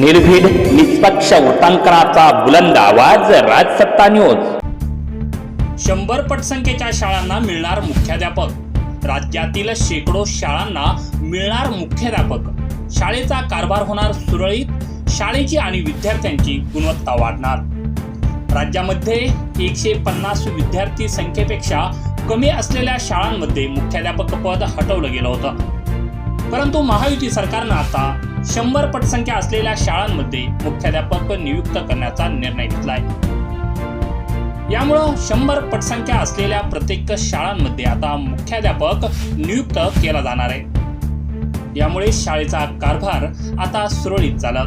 निर्भीड निष्पक्ष वृत्तांकनाचा बुलंद आवाज राजसत्ता न्यूज शंभर पटसंख्येच्या शाळांना मिळणार मुख्याध्यापक. राज्यातील शेकडो शाळांना मिळणार मुख्याध्यापक. शाळेचा कारभार होणार सुरळीत शाळेची आणि विद्यार्थ्यांची गुणवत्ता वाढणार. राज्यामध्ये एकशे पन्नास विद्यार्थी संख्येपेक्षा कमी असलेल्या शाळांमध्ये मुख्याध्यापक पद हटवलं गेलं होतं. परंतु महायुती सरकारनं आता शंभर पटसंख्या असलेल्या शाळांमध्ये मुख्याध्यापक नियुक्त करण्याचा निर्णय घेतलाय. यामुळं शंभर पटसंख्या असलेल्या प्रत्येक शाळांमध्ये आता मुख्याध्यापक नियुक्त केला जाणार आहे. यामुळे शाळेचा कारभार आता सुरळीत झाला.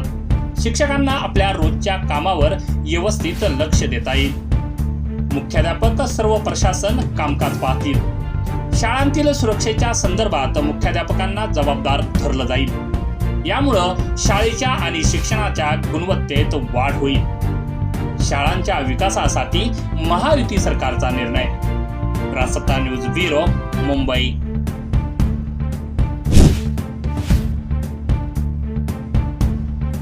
शिक्षकांना आपल्या रोजच्या कामावर व्यवस्थित लक्ष देता येईल. मुख्याध्यापक सर्व प्रशासन कामकाज पाहतील. शाळांतील सुरक्षेच्या संदर्भात मुख्याध्यापकांना जबाबदार धरलं जाईल. यामुळं शाळेच्या आणि शिक्षणाच्या गुणवत्तेत वाढ होईल. शाळांच्या विकासासाठी महायुती सरकारचा निर्णय. Rasatta news bureau Mumbai.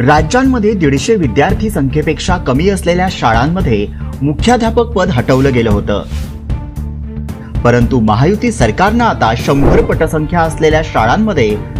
राज्यांमध्ये दीडशे विद्यार्थी संख्येपेक्षा कमी असलेल्या शाळांमध्ये मुख्याध्यापक पद हटवलं गेलं होतं. परंतु महायुती सरकारनं आता शंभर पटसंख्या असलेल्या शाळांमध्ये